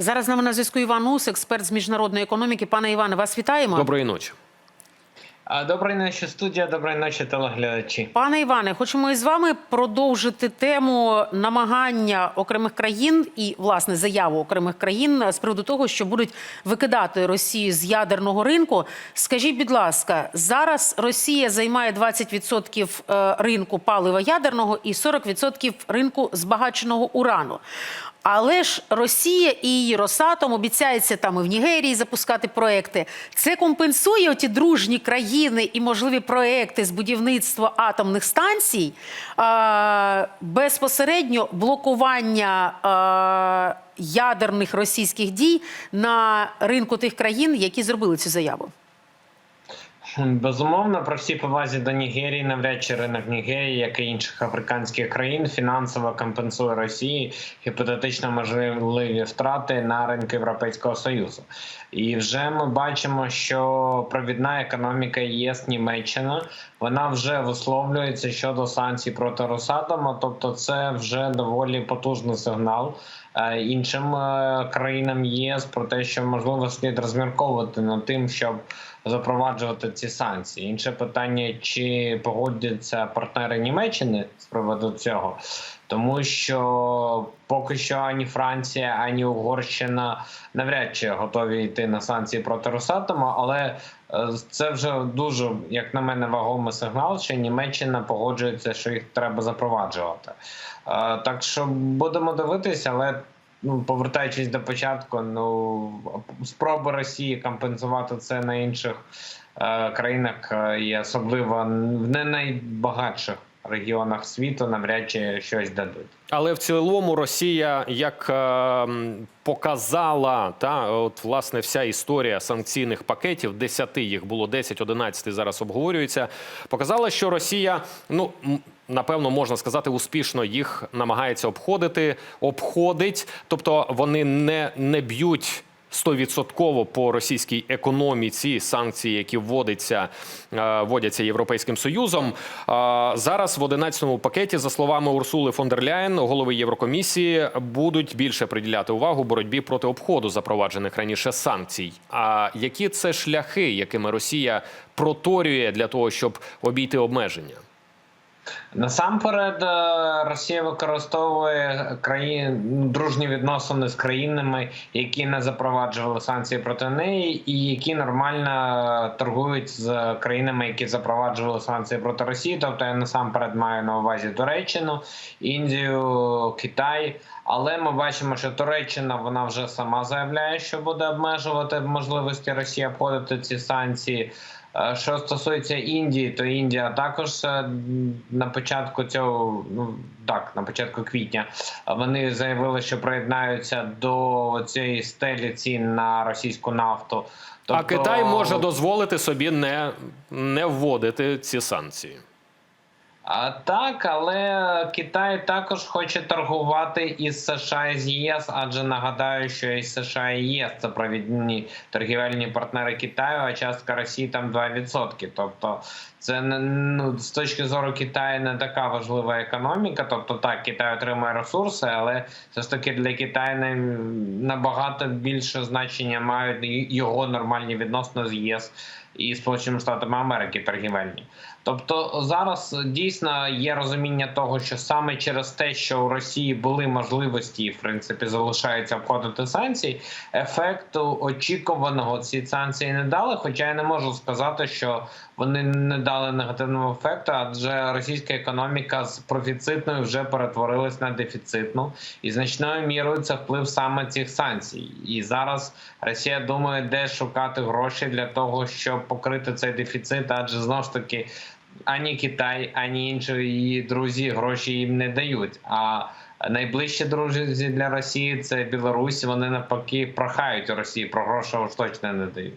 Зараз з нами на зв'язку Іван Ус, експерт з міжнародної економіки. Пане Іване, вас вітаємо. Доброї ночі. Доброї ночі, студія, доброї ночі, телеглядачі. Пане Іване, хочемо із вами продовжити тему намагання окремих країн і власне заяву окремих країн з приводу того, що будуть викидати Росію з ядерного ринку. Скажіть, будь ласка, зараз Росія займає 20% е, ринку палива ядерного і 40% ринку збагаченого урану. Але ж Росія і її Росатом обіцяється там і в Нігерії запускати проекти. Це компенсує оті дружні країни і можливі проекти з будівництва атомних станцій а, безпосередньо блокування а, ядерних російських дій на ринку тих країн, які зробили цю заяву. Безумовно, про всі повазі до Нігерії, навряд чи ринок Нігерії, як і інших африканських країн, фінансово компенсує Росії гіпотетично можливі втрати на ринку Європейського союзу. І вже ми бачимо, що провідна економіка ЄС Німеччина вона вже висловлюється щодо санкцій проти Росатома. Тобто, це вже доволі потужний сигнал. Іншим е, країнам ЄС про те, що можливо слід розмірковувати над тим, щоб запроваджувати ці санкції. Інше питання: чи погодяться партнери Німеччини з приводу цього, тому що поки що ані Франція, ані Угорщина навряд чи готові йти на санкції проти Росатома, але е, це вже дуже, як на мене, вагомий сигнал, що Німеччина погоджується, що їх треба запроваджувати. Е, Так що будемо дивитися, але. Ну, повертаючись до початку, ну спроби Росії компенсувати це на інших е, країнах і особливо в не найбагатших регіонах світу навряд чи щось дадуть. Але в цілому Росія як е, показала та от власне вся історія санкційних пакетів, 10 їх було 10, 11 зараз обговорюється. Показала, що Росія, ну напевно, можна сказати, успішно їх намагається обходити, обходить, тобто вони не, не б'ють. Стовідсотково по російській економіці санкції, які вводиться, е, вводяться Європейським Союзом. Е, Зараз в 11-му пакеті, за словами Урсули фон дер Ляєн, голови Єврокомісії, будуть більше приділяти увагу боротьбі проти обходу запроваджених раніше санкцій. А які це шляхи, якими Росія проторює для того, щоб обійти обмеження? Насамперед, е, Росія використовує країн дружні відносини з країнами, які не запроваджували санкції проти неї, і які нормально торгують з країнами, які запроваджували санкції проти Росії. Тобто я насамперед маю на увазі Туреччину, Індію, Китай. Але ми бачимо, що Туреччина вона вже сама заявляє, що буде обмежувати можливості Росії обходити ці санкції. Е, Що стосується Індії, то Індія також е, на початку цього, ну так, на початку квітня, вони заявили, що приєднаються до цієї стелі цін на російську нафту. А Китай може дозволити собі не, не вводити ці санкції. А, так, але Китай також хоче торгувати із США і з ЄС, адже нагадаю, що і США і ЄС це провідні торгівельні партнери Китаю, а частка Росії там 2%. Тобто, це ну, з точки зору Китаю не така важлива економіка. Тобто, так, Китай отримує ресурси, але все ж таки для Китаю не- набагато більше значення мають його нормальні відносини з ЄС і Сполученими Штатами Америки торгівельні. Тобто зараз дійсно є розуміння того, що саме через те, що у Росії були можливості, і, в принципі, залишаються обходити санкції, ефекту очікуваного ці санкції не дали. Хоча я не можу сказати, що вони не дали негативного ефекту, адже російська економіка з профіцитної вже перетворилась на дефіцитну, і значною мірою це вплив саме цих санкцій. І зараз Росія думає, де шукати гроші для того, щоб покрити цей дефіцит, адже знову ж таки ані Китай, ані інші її друзі гроші їм не дають. А найближчі друзі для Росії це Білорусь. Вони навпаки прохають Росії про гроші уж точно не дають.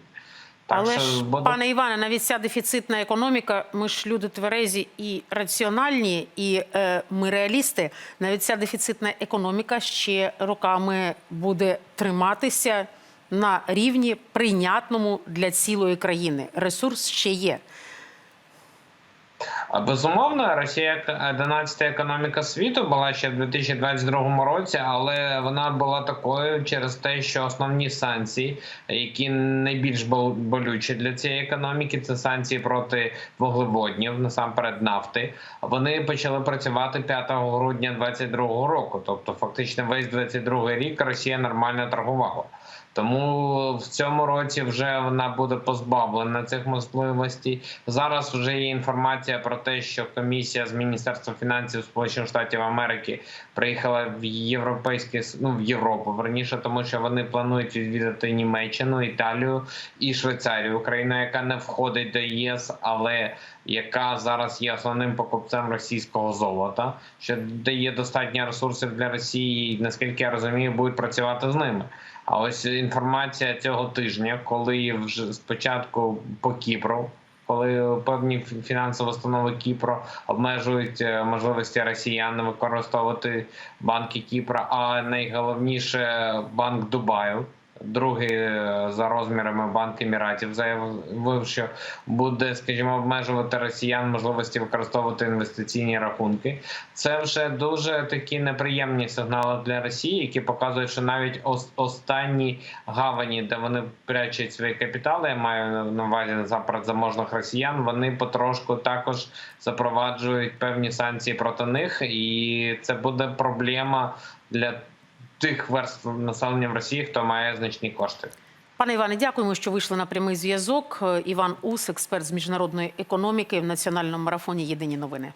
Але що ж, буде- пане Іване, навіть ця дефіцитна економіка, ми ж люди тверезі і раціональні, і е, ми реалісти. Навіть ця дефіцитна економіка ще роками буде триматися на рівні прийнятному для цілої країни. Ресурс ще є. Безумовно, Росія як 11 економіка світу була ще в 2022 році, але вона була такою через те, що основні санкції, які найбільш болючі для цієї економіки, це санкції проти вуглеводнів, насамперед нафти. Вони почали працювати 5 грудня 2022 року. Тобто, фактично, весь 22 рік Росія нормально торгувала. Тому в цьому році вже вона буде позбавлена цих можливостей. Зараз вже є інформація про те, що комісія з міністерства фінансів Сполучених Штатів Америки приїхала в європейське ну в Європу верніше, тому що вони планують відвідати Німеччину, Італію і Швейцарію, Україна, яка не входить до ЄС, але яка зараз є основним покупцем російського золота, що дає достатньо ресурсів для Росії, і наскільки я розумію, будуть працювати з ними. А ось інформація цього тижня, коли вже спочатку по Кіпру, коли певні фі- фінансові установи Кіпру обмежують е, можливості росіян використовувати банки Кіпра, а найголовніше банк Дубаю. Другий е, за розмірами банк Еміратів заявив, що буде, скажімо, обмежувати росіян можливості використовувати інвестиційні рахунки. Це вже дуже такі неприємні сигнали для Росії, які показують, що навіть ос- останні гавані, де вони прячуть свої капітали, я маю на увазі заможних росіян. Вони потрошку також запроваджують певні санкції проти них, і це буде проблема для тих верств населення в Росії, хто має значні кошти. Пане Іване, дякуємо, що вийшли на прямий зв'язок. Іван Ус, експерт з міжнародної економіки в національному марафоні Єдині новини.